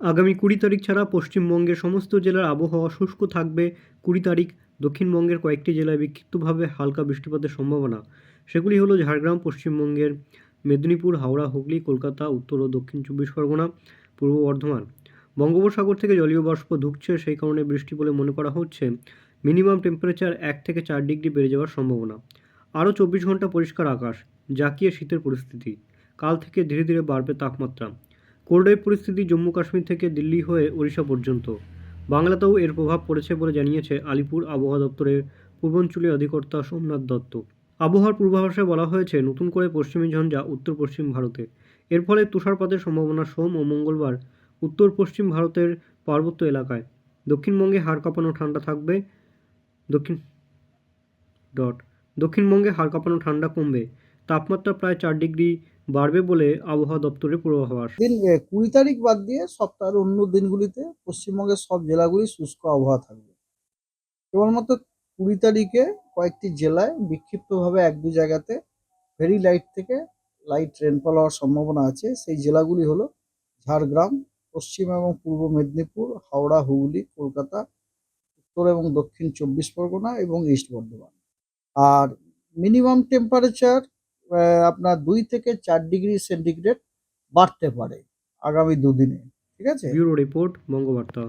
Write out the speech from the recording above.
আগামী কুড়ি তারিখ ছাড়া পশ্চিমবঙ্গের সমস্ত জেলার আবহাওয়া শুষ্ক থাকবে। কুড়ি তারিখ দক্ষিণবঙ্গের কয়েকটি জেলায় বিক্ষিপ্তভাবে হালকা বৃষ্টিপাতের সম্ভাবনা। সেগুলি হলো ঝাড়গ্রাম, পশ্চিমবঙ্গের মেদিনীপুর, হাওড়া, হুগলি, কলকাতা, উত্তর ও দক্ষিণ চব্বিশ পরগনা, পূর্ব বর্ধমান। বঙ্গোপসাগর থেকে জলীয় বাষ্প ঢুকছে সেই কারণে বৃষ্টি বলে মনে করা হচ্ছে। মিনিমাম টেম্পারেচার এক থেকে চার ডিগ্রি বেড়ে যাওয়ার সম্ভাবনা। আরও চব্বিশ ঘণ্টা পরিষ্কার আকাশ, জাকিয়ে শীতের পরিস্থিতি। কাল থেকে ধীরে ধীরে বাড়বে তাপমাত্রা। কোল্ডওয়েভ পরিস্থিতি জম্মু কাশ্মীর থেকে দিল্লি হয়ে ওড়িশা পর্যন্ত। বাংলাতেও এর প্রভাব পড়েছে বলে জানিয়েছে আলিপুর আবহাওয়া দপ্তরের পূর্বাঞ্চলীয় অধিকর্তা সোমনাথ দত্ত। আবহাওয়ার পূর্বাভাসে বলা হয়েছে, নতুন করে পশ্চিমী ঝঞ্ঝা উত্তর পশ্চিম ভারতে। এর ফলে তুষারপাতের সম্ভাবনা সোম ও মঙ্গলবার উত্তর পশ্চিম ভারতের পার্বত্য এলাকায়। দক্ষিণবঙ্গে হাড় কাঁপানো ঠান্ডা থাকবে, দক্ষিণ ডট, দক্ষিণবঙ্গে হাড় কাঁপানো ঠান্ডা কমবে। তাপমাত্রা প্রায় চার ডিগ্রি বাড়বে বলে আবহাওয়া দপ্তরের পূর্বাভাস দিন কুড়ি তারিখ বাদ দিয়ে সপ্তাহের অন্য দিনগুলিতে পশ্চিমবঙ্গের সব জেলাগুলি শুষ্ক আবহাওয়া থাকবে। কেবলমাত্র কুড়ি তারিখে কয়েকটি জেলায় বিক্ষিপ্তভাবে এক দু জায়গাতে ভেরি লাইট থেকে লাইট রেনফল হওয়ার সম্ভাবনা আছে। সেই জেলাগুলি হলো ঝাড়গ্রাম, পশ্চিম এবং পূর্ব মেদিনীপুর, হাওড়া, হুগলি, কলকাতা, উত্তর এবং দক্ষিণ চব্বিশ পরগনা এবং ইস্ট বর্ধমান। আর মিনিমাম টেম্পারেচার আপনার দুই থেকে চার ডিগ্রি সেন্টিগ্রেড বাড়তে পারে আগামী দুদিনে, ঠিক আছে? Bureau report Bangabarta